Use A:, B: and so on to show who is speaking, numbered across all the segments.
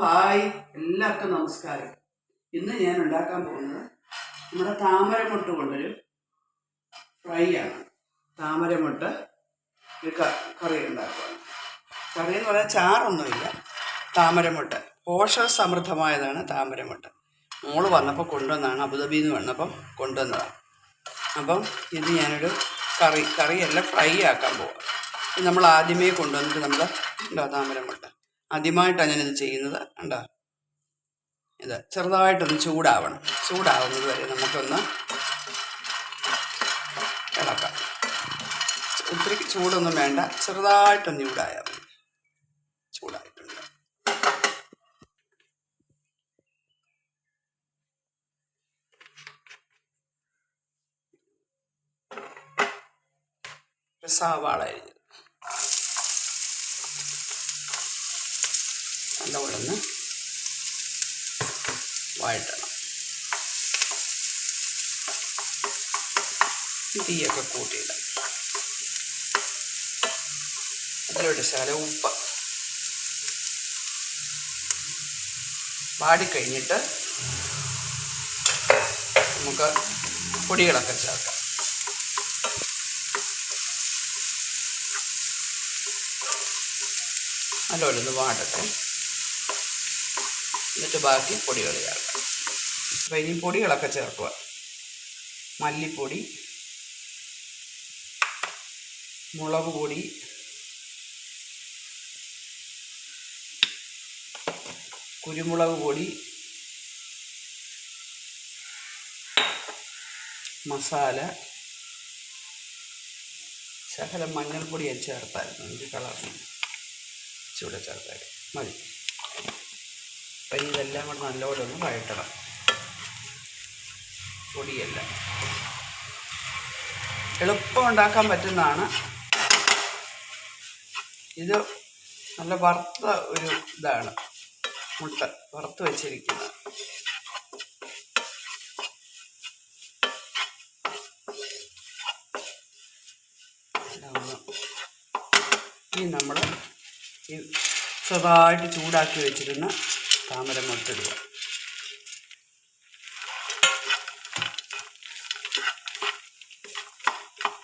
A: Hi എല്ലാവർക്കും നമസ്കാരം. ഇന്ന് ഞാൻ ഉണ്ടാക്കാൻ പോകുന്നത് നമ്മുടെ താമരമുട്ട കൊണ്ടൊരു ഫ്രൈ ആണ്. താമരമുട്ട ഒരു കറി ഉണ്ടാക്കുകയാണ് കറി എന്ന് പറയാൻ ചാറൊന്നുമില്ല. താമരമുട്ട. പോഷക സമൃദ്ധമായതാണ് താമരമുട്ട. മോൾ വന്നപ്പോൾ കൊണ്ടുവന്നതാണ് അബുദാബിയിൽ നിന്ന് വന്നപ്പം കൊണ്ടുവന്നതാണ്. അപ്പം ഇത് ഞാനൊരു കറി കറിയല്ല ഫ്രൈ ആക്കാൻ പോവാം നമ്മൾ ആദ്യമേ കൊണ്ടുവന്നിട്ട് നമ്മൾ ഉണ്ടോ താമരമുട്ട? ആദ്യമായിട്ടാണ് ഞാനിത് ചെയ്യുന്നത് കണ്ട? ഇത് ചെറുതായിട്ടൊന്ന് ചൂടാവണം. ചൂടാവുന്നത് വരെ നമുക്കൊന്ന് ഇളക്കാം. ഒത്തിരി ചൂടൊന്നും വേണ്ട ചെറുതായിട്ടൊന്ന് ചൂടായാൽ മതി. ചൂടായിട്ടുണ്ട്. സവാള നല്ലപോലെ ഒന്ന് വഴറ്റണം തീയൊക്കെ കൂട്ടിയിടാം. അതിലോട്ട് ശകലം ഉപ്പ് വാടിക്കഴിഞ്ഞിട്ട് നമുക്ക് പൊടികളൊക്കെ ചേർക്കാം. നല്ലപോലെ വാടട്ടെ. എന്നിട്ട് ബാക്കി പൊടികൾ ചേർക്കാം. അപ്പോൾ ഇനി പൊടികളൊക്കെ ചേർക്കുക. മല്ലിപ്പൊടി മുളക് പൊടി കുരുമുളക് പൊടി മസാല ശകലം മഞ്ഞൾപ്പൊടി ചേർത്തായിരുന്നു. എനിക്ക് കളറിന് ചൂടെ ചേർത്തായിരുന്നു. മതി. അപ്പം ഇതെല്ലാം കൂടെ നല്ലപോലെ ഒന്ന് വഴറ്റണം. പൊടിയെല്ലാം. എളുപ്പം ഉണ്ടാക്കാൻ പറ്റുന്നതാണ്. ഇത് നല്ല വറുത്ത ഒരു ഇതാണ്. മുട്ട വറുത്ത് വെച്ചിരിക്കുന്നത്. ഇനി നമ്മൾ ചെറുതായിട്ട് ചൂടാക്കി വെച്ചിരുന്ന താമര മുട്ടിടുക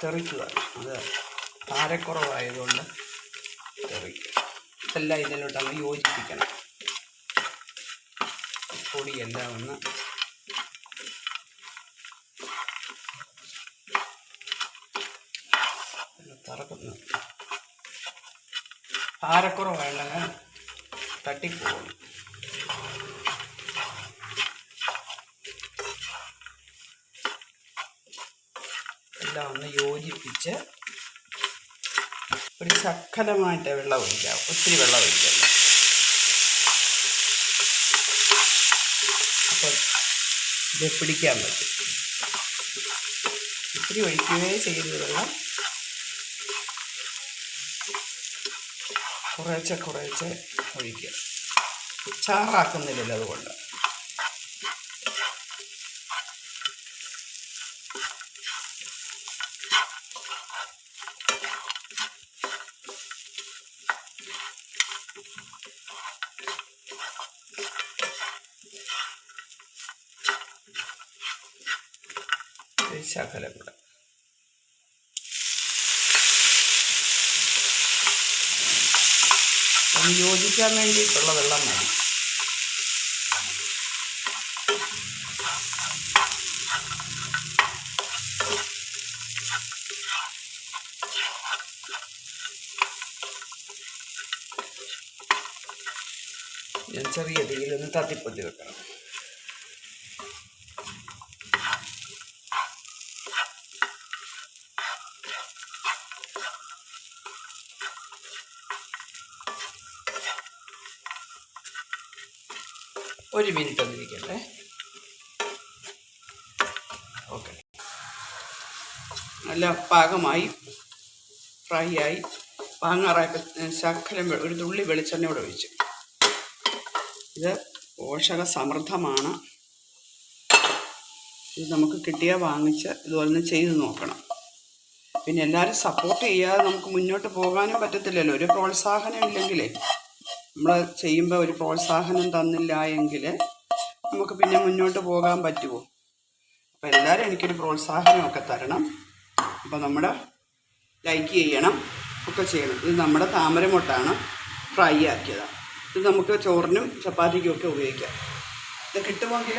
A: തെറിക്കുക. അത് താരക്കുറവായതുകൊണ്ട് തെറിക്കുക ഇതെല്ലാം ഇതിലോട്ട് നമ്മൾ യോജിപ്പിക്കണം. പൊടിയെല്ലാം ഒന്ന് തറക്കുന്നു. താരക്കുറവായുള്ള തട്ടിപ്പോകും എല്ലാം ഒന്ന് യോജിപ്പിച്ച് ഒരു ശക്തമായിട്ട് വെള്ളം ഒഴിക്കാം ഒത്തിരി വെള്ളം ഒഴിക്കാം അപ്പം ഇത് പിടിക്കാൻ പറ്റും. ഒത്തിരി ഒഴിക്കുകയേ ചെയ്യുന്നത് വെള്ളം കുറേശ്ശെ കുറേശ്ശെ ഒഴിക്കുക. ചാറാക്കുന്നില്ലല്ലോ അതുകൊണ്ട്. ശകലം ഒന്ന് യോജിക്കാൻ വേണ്ടിയിട്ടുള്ള വെള്ളം മതി. ഞാൻ ചെറിയ തീയിലൊന്ന് തത്തിപ്പൊത്തി വെക്കണം. ഒരു മിനിറ്റ് ഒന്നിരിക്കട്ടെ ഓക്കെ. നല്ല പാകമായി ഫ്രൈ ആയി പാങ്ങാറായപ്പോൾ ശക്കലം ഒരു തുള്ളി വെളിച്ചെണ്ണ കൂടെ ഒഴിച്ചു. ഇത് പോഷക സമൃദ്ധമാണ്. ഇത് നമുക്ക് കിട്ടിയാൽ വാങ്ങിച്ച് ഇതുപോലെ തന്നെ ചെയ്ത് നോക്കണം. പിന്നെ എല്ലാവരും സപ്പോർട്ട് ചെയ്യാതെ നമുക്ക് മുന്നോട്ട് പോകാനും പറ്റത്തില്ലല്ലോ. ഒരു പ്രോത്സാഹനം ഇല്ലെങ്കിലേ നമ്മൾ ചെയ്യുമ്പോൾ ഒരു പ്രോത്സാഹനം തന്നില്ല എങ്കിൽ നമുക്ക് പിന്നെ മുന്നോട്ട് പോകാൻ പറ്റുമോ അപ്പോൾ എല്ലാവരും എനിക്കൊരു പ്രോത്സാഹനമൊക്കെ തരണം. അപ്പോൾ നമ്മൾ ലൈക്ക് ചെയ്യണം ഒക്കെ ചെയ്യണം. ഇത് നമ്മുടെ താമരമുട്ടാണ് ഫ്രൈ ആക്കിയതാണ് ഇത് നമുക്ക് ചോറിനും ചപ്പാത്തിക്കും ഒക്കെ ഉപയോഗിക്കാം. ഇത് കിട്ടുമെങ്കിൽ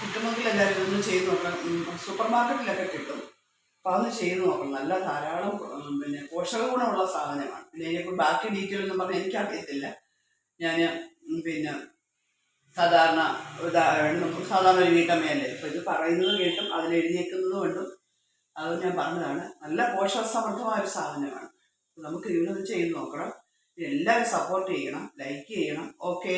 A: കിട്ടുമെങ്കിൽ എല്ലാവരും ഇതൊന്ന് ചെയ്ത് നോക്കാം ഉം, സൂപ്പർ മാർക്കറ്റിലൊക്കെ കിട്ടും. അപ്പോൾ അതൊന്ന് ചെയ്ത് നോക്കണം. നല്ല ധാരാളം പിന്നെ പോഷക ഗുണമുള്ള സാധനമാണ്. പിന്നെ ഇതിനെക്കുറിച്ച് ബാക്കി ഡീറ്റെയിൽ ഒന്നും പറഞ്ഞാൽ എനിക്കറിയത്തില്ല. ഞാൻ പിന്നെ സാധാരണ ഉദാഹരണം നമുക്ക് സാധാരണ ഒരു വീട്ടമ്മയല്ലേ. അപ്പോൾ ഇത് പറയുന്നത് കേട്ടും അതിൽ എഴുതിയേക്കുന്നതും കൊണ്ടും അത് ഞാൻ പറഞ്ഞതാണ്. നല്ല പോഷകസമൃദ്ധമായ ഒരു സാധനമാണ്. നമുക്ക് ഇതൊന്ന് ചെയ്ത് നോക്കണം. എല്ലാവരും സപ്പോർട്ട് ചെയ്യണം ലൈക്ക് ചെയ്യണം. ഓക്കേ